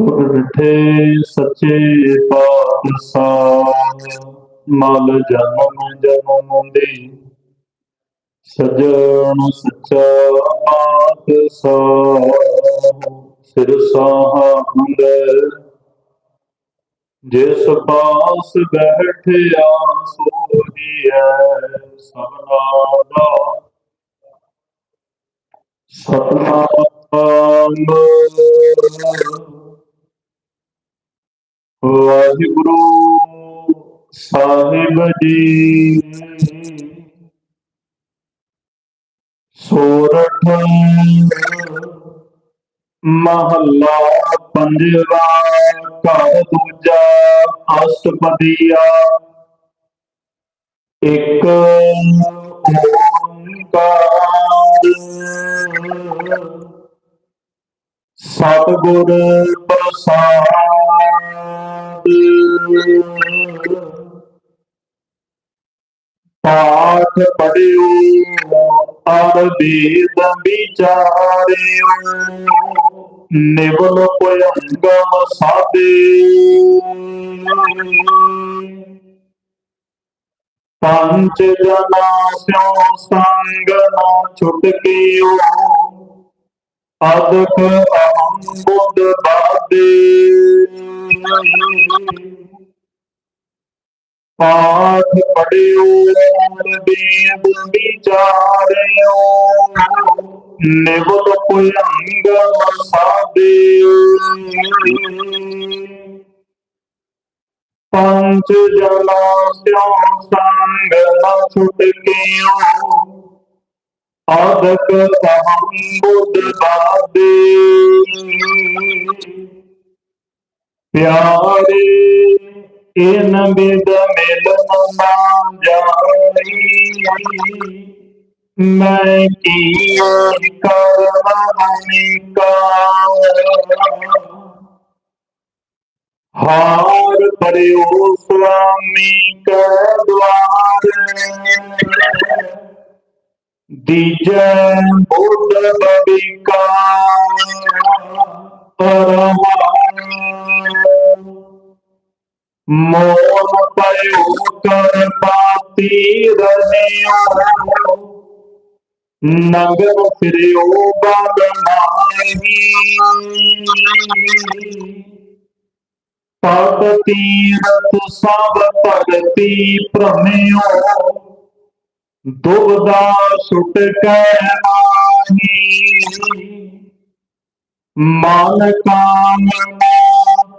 ਤੁਰ ਸੱਚੇ ਪਾਤਸ਼ਾਹ, ਮਲ ਜਨਮ ਜਨਮ ਦੇ ਸਜਣ ਸੱਚਾ ਪਾਤਸ਼ਾਹ ਸਿਰ ਸਾਹੰਦ ਜਿਸ ਪਾਸ ਬੈਠਿਆ ਸੋਹੀਐ ਸਭਨਾ ਦਾ ਸਤਨਾਮ। ਸਾਹਿਬ ਜੀ ਸੋਰਠ ਮਹੱਲਾ ਪੰਜਵਾ ਘਰ ਦੂਜਾ ਅਸ਼ਟਪਦੀਆ ਇੱਕ ਓੰਕਾਰ। ਸਤਿਗੁਰ ਪ੍ਰਸਾਦ। ਪਾਠ ਪੜਿਓ ਅਰ ਵੇਦ ਵਿਚਾਰਿਓ ਨਿਵਲ ਭਯੰਗਮ ਸਾਦੇ ਪੰਜ ਜਨਾ ਸਿਓ ਸੰਗ ਨਾ ਛੁਟਕਿਓ ਅਦਕ ਅਹੰ ਬੁੱਧ। ਬਾਦੇ ਪਾਠ ਪੜਿਓ ਵੇਦ ਵਿਚਾਰਿਓ ਨਿਵਲ ਭਯੰਗ ਸਾਦੇ ਪੰਜ ਜਨਾ ਸਿਓ ਸੰਗ ਨਾ ਛੁਟਕਿਓ ਆਦਕ ਅਹੰ ਬੁੱਧ ਬਾਦੇ ਪਿਆਰੇ इन बिद मिल मैं हार परयो स्वामी के द्वार। दीज बुद्ध बबिका परमा ਮੋਨ ਪਇਓ ਕਰ ਪਾਤੀ ਰਹਿਓ ਨਗਰ ਫਿਰਿਓ ਬਾਗ ਮਾਹੀ ਪਦ ਤੀਰਥ ਸਭ ਭਗਤੀ ਭ੍ਰਮਿਓ। ਦੁਬਦਾ ਸੁਟ ਕੈ ਮਾਹੀ ਮਨ ਕਾਮਨਾ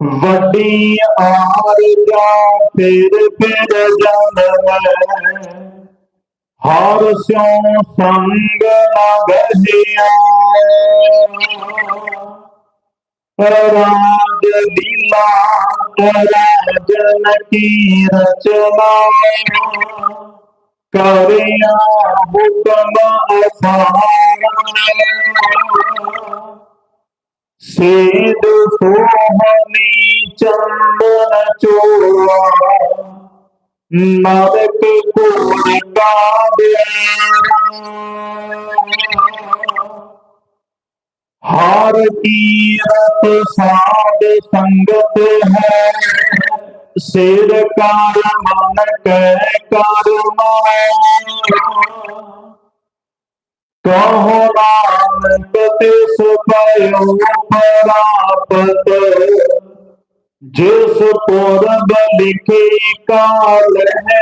ਵੱਡੀ ਆਰਜਾ ਫਿਰ ਫਿਰ ਜਨਮ ਹਰ ਸਿਉ ਸੰਗ ਨਾ ਗਹਿਆ ਰਾਜ ਲੀਲਾ ਰਾਜਨ ਕੀ ਰਚਨਾ। ਕਰਿਆ ਹੁਕਮ ਅਸਾਰ सेद सोहनी चंदन चोरा नरक को का हार की रत साध संगत है। शेर कार मन कर्मा कहो ना तिस पयो परापत जिस पूर्व लिखी काल है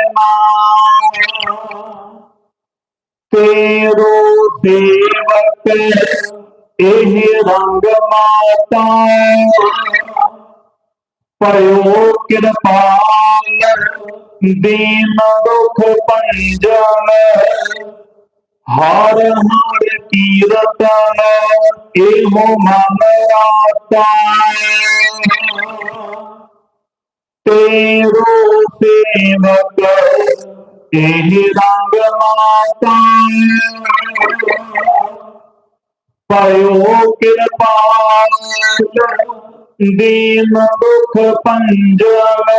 तेरो सेवक एह रंग माता पयो कृपाल दीन दुख पंजन हर हर तीरथ एवो मनता तेरो सेवक तेहि रंग माता पयो कृपा दीन दुख पंजन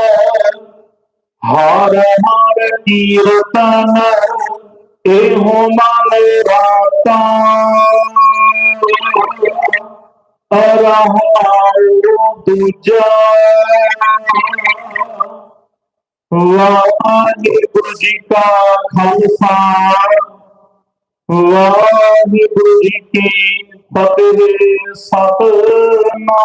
हर हर कीर्तन हूँ मानवाता दूजा वाहिगुरु जी का खालसा वाहिगुरु जी की फतेह सतना